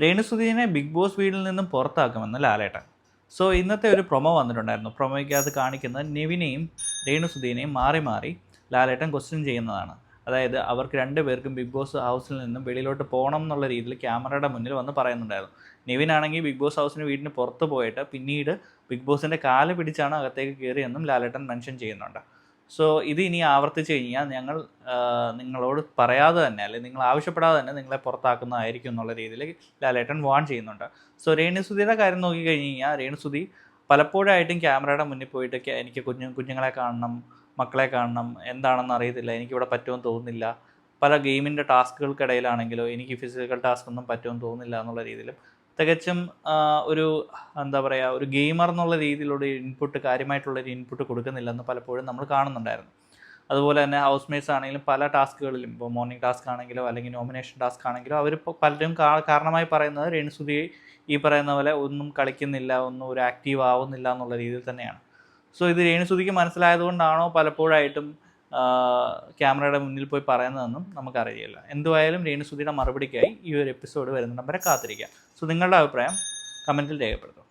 രേണുസുധീനെ big boss വീടിൽ നിന്നും പുറത്താക്കുമെന്ന് ലാലേട്ടൻ. So ഇന്നത്തെ ഒരു പ്രൊമോ വന്നിട്ടുണ്ടായിരുന്നു. പ്രൊമോയ്ക്കകത്ത് കാണിക്കുന്നത് നിവിനെയും രേണുസുധീനെയും മാറി മാറി ലാലേട്ടൻ ക്വസ്റ്റ്യൻ ചെയ്യുന്നതാണ്. അതായത് അവർക്ക് രണ്ടുപേർക്കും ബിഗ് ബോസ് ഹൗസിൽ നിന്നും വെളിയിലോട്ട് പോകണം എന്നുള്ള രീതിയിൽ ക്യാമറയുടെ മുന്നിൽ വന്ന് പറയുന്നുണ്ടായിരുന്നു. നിവിനാണെങ്കിൽ ബിഗ് ബോസ് ഹൗസിന് വീടിന് പുറത്ത് പോയിട്ട് പിന്നീട് ബിഗ് ബോസിന്റെ കാൽ പിടിച്ചാണ് അകത്തേക്ക് കയറിയെന്നും ലാലേട്ടൻ മെൻഷൻ ചെയ്യുന്നുണ്ട്. സോ ഇത് ഇനി ആവർത്തിച്ച് കഴിഞ്ഞാൽ ഞങ്ങൾ നിങ്ങളോട് പറയാതെ തന്നെ അല്ലെങ്കിൽ നിങ്ങൾ ആവശ്യപ്പെടാതെ തന്നെ നിങ്ങളെ പുറത്താക്കുന്നതായിരിക്കും എന്നുള്ള രീതിയിൽ ലാലേട്ടൻ വാൺ ചെയ്യുന്നുണ്ട്. സോ രേണുസുതിയുടെ കാര്യം നോക്കിക്കഴിഞ്ഞ് കഴിഞ്ഞാൽ രേണുസുതി പലപ്പോഴായിട്ടും ക്യാമറയുടെ മുന്നിൽ പോയിട്ട് എനിക്ക് കുഞ്ഞു കുഞ്ഞുങ്ങളെ കാണണം മക്കളെ കാണണം എന്താണെന്ന് അറിയത്തില്ല എനിക്കിവിടെ പറ്റുമെന്ന് തോന്നുന്നില്ല. പല ഗെയിമിന്റെ ടാസ്കുകൾക്കിടയിലാണെങ്കിലോ എനിക്ക് ഫിസിക്കൽ ടാസ്ക് ഒന്നും പറ്റുമെന്ന് തോന്നുന്നില്ല എന്നുള്ള രീതിയിലും തികച്ചും ഒരു എന്താ പറയുക ഒരു ഗെയിമർ എന്നുള്ള രീതിയിലുള്ള ഇൻപുട്ട് കാര്യമായിട്ടുള്ളൊരു ഇൻപുട്ട് കൊടുക്കുന്നില്ലെന്ന് പലപ്പോഴും നമ്മൾ കാണുന്നുണ്ടായിരുന്നു. അതുപോലെ തന്നെ ഹൗസ് മേറ്റ്സ് ആണെങ്കിലും പല ടാസ്കുകളിലും ഇപ്പോൾ മോർണിംഗ് ടാസ്ക് ആണെങ്കിലോ അല്ലെങ്കിൽ നോമിനേഷൻ ടാസ്ക് ആണെങ്കിലോ അവർ പലരും കാരണമായി പറയുന്നത് രേണുസുതി ഈ പറയുന്ന പോലെ ഒന്നും കളിക്കുന്നില്ല ഒന്നും ഒരു ആക്റ്റീവ് ആവുന്നില്ല എന്നുള്ള രീതിയിൽ തന്നെയാണ്. സോ ഇത് രേണുസുതിക്ക് മനസ്സിലായതുകൊണ്ടാണോ പലപ്പോഴായിട്ടും ക്യാമറയുടെ മുന്നിൽ പോയി പറയുന്നതെന്നും നമുക്കറിയില്ല. എന്തുവായാലും രേണുസുതിയുടെ മറുപടിക്കായി ഈ ഒരു എപ്പിസോഡ് വരുന്നുണ്ട് വരെ കാത്തിരിക്കാം. സോ നിങ്ങളുടെ അഭിപ്രായം കമന്റിൽ രേഖപ്പെടുത്തും